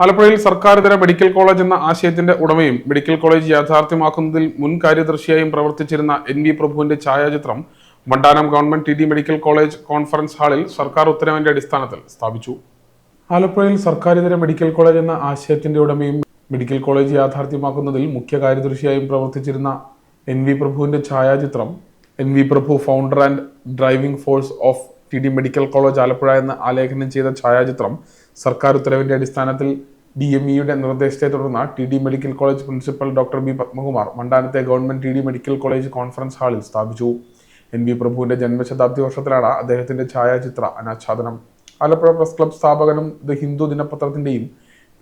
ആലപ്പുഴയിൽ സർക്കാരിതര medical college എന്ന ആശയത്തിന്റെ ഉടമയും മെഡിക്കൽ കോളേജ് യാഥാർത്ഥ്യമാക്കുന്നതിൽ മുൻ കാര്യദർശിയായും പ്രവർത്തിച്ചിരുന്ന എൻ വി പ്രഭുവിന്റെ ഛായാചിത്രം Mandanam government T D medical college conference ഹാളിൽ സർക്കാർ ഉത്തരവിന്റെ അടിസ്ഥാനത്തിൽ സ്ഥാപിച്ചു. ആലപ്പുഴയിൽ സർക്കാരിതര മെഡിക്കൽ കോളേജ് എന്ന ആശയത്തിന്റെ ഉടമയും മെഡിക്കൽ കോളേജ് യാഥാർത്ഥ്യമാക്കുന്നതിൽ മുഖ്യ കാര്യദർശിയായും പ്രവർത്തിച്ചിരുന്ന എൻ വി പ്രഭുവിന്റെ ഛായാചിത്രം N V Prabhu founder and driving force of T D medical college Alappuzha എന്ന് ആലേഖനം ചെയ്ത ഛായാചിത്രം സർക്കാർ ഉത്തരവിന്റെ അടിസ്ഥാനത്തിൽ ഡി എം ഇയുടെ നിർദ്ദേശത്തെ തുടർന്ന് T D medical college principal doctor B Padmakumar മണ്ടാനത്തെ government T D medical college conference ഹാളിൽ സ്ഥാപിച്ചു. എൻ വി പ്രഭുവിന്റെ ജന്മശതാബ്ദി വർഷത്തിലാണ് അദ്ദേഹത്തിന്റെ ഛായാചിത്ര അനാച്ഛാദനം. ആലപ്പുഴ പ്രസ് ക്ലബ് സ്ഥാപകനും the Hindu ദിനപത്രത്തിന്റെയും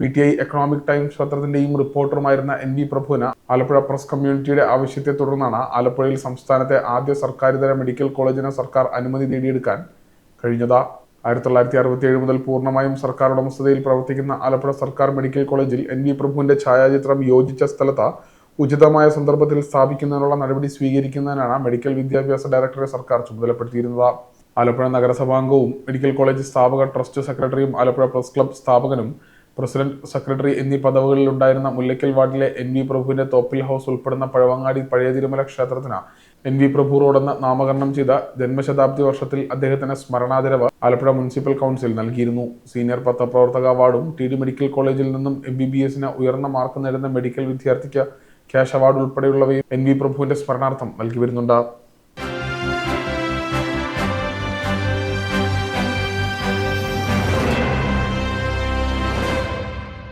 P T I economic times പത്രത്തിന്റെയും റിപ്പോർട്ടറുമായിരുന്ന എൻ വി പ്രഭുവിന് ആലപ്പുഴ പ്രസ് കമ്മ്യൂണിറ്റിയുടെ ആവശ്യത്തെ തുടർന്നാണ് ആലപ്പുഴയിൽ സംസ്ഥാനത്തെ ആദ്യ സർക്കാരിതര മെഡിക്കൽ കോളേജിന് സർക്കാർ അനുമതി നേടിയെടുക്കാൻ കഴിഞ്ഞത്. ആയിരത്തി തൊള്ളായിരത്തി അറുപത്തി ഏഴ് മുതൽ പൂർണമായും സർക്കാർ ഉടമസ്ഥതയിൽ പ്രവർത്തിക്കുന്ന ആലപ്പുഴ സർക്കാർ മെഡിക്കൽ കോളേജിൽ എൻ വി പ്രഭുവിന്റെ ഛായാചിത്രം യോജിച്ച സ്ഥലത്ത് ഉചിതമായ സന്ദർഭത്തിൽ സ്ഥാപിക്കുന്നതിനുള്ള നടപടി സ്വീകരിക്കുന്നതിനാണ് മെഡിക്കൽ വിദ്യാഭ്യാസ ഡയറക്ടറെ സർക്കാർ ചുമതലപ്പെടുത്തിയിരുന്നത്. ആലപ്പുഴ നഗരസഭാംഗവും മെഡിക്കൽ കോളേജ് സ്ഥാപക ട്രസ്റ്റ് സെക്രട്ടറിയും ആലപ്പുഴ പ്രസ് ക്ലബ് സ്ഥാപകനും പ്രസിഡന്റ് സെക്രട്ടറി എന്നീ പദവികളിൽ ഉണ്ടായിരുന്ന മുല്ലയ്ക്കൽ വാർഡിലെ എൻ വി പ്രഭുവിന്റെ തോപ്പിൽ ഹൗസ് ഉൾപ്പെടുന്ന പഴവങ്ങാടി പഴയ തിരുമല ക്ഷേത്രത്തിന് എൻ വി പ്രഭു റോഡെന്ന് നാമകരണം ചെയ്ത ജന്മശതാബ്ദി വർഷത്തിൽ അദ്ദേഹത്തിന് സ്മരണാദരവ് ആലപ്പുഴ മുനിസിപ്പൽ കൗൺസിൽ നൽകിയിരുന്നു. സീനിയർ പത്രപ്രവർത്തക അവാർഡും ടി ഡി മെഡിക്കൽ കോളേജിൽ നിന്നും എം ബി ബി എസിന് ഉയർന്ന മാർക്ക് നേടുന്ന മെഡിക്കൽ വിദ്യാർത്ഥിക്ക് ക്യാഷ് അവാർഡ് ഉൾപ്പെടെയുള്ളവയും എൻ വി പ്രഭുവിന്റെ സ്മരണാർത്ഥം നൽകി വരുന്നുണ്ട്.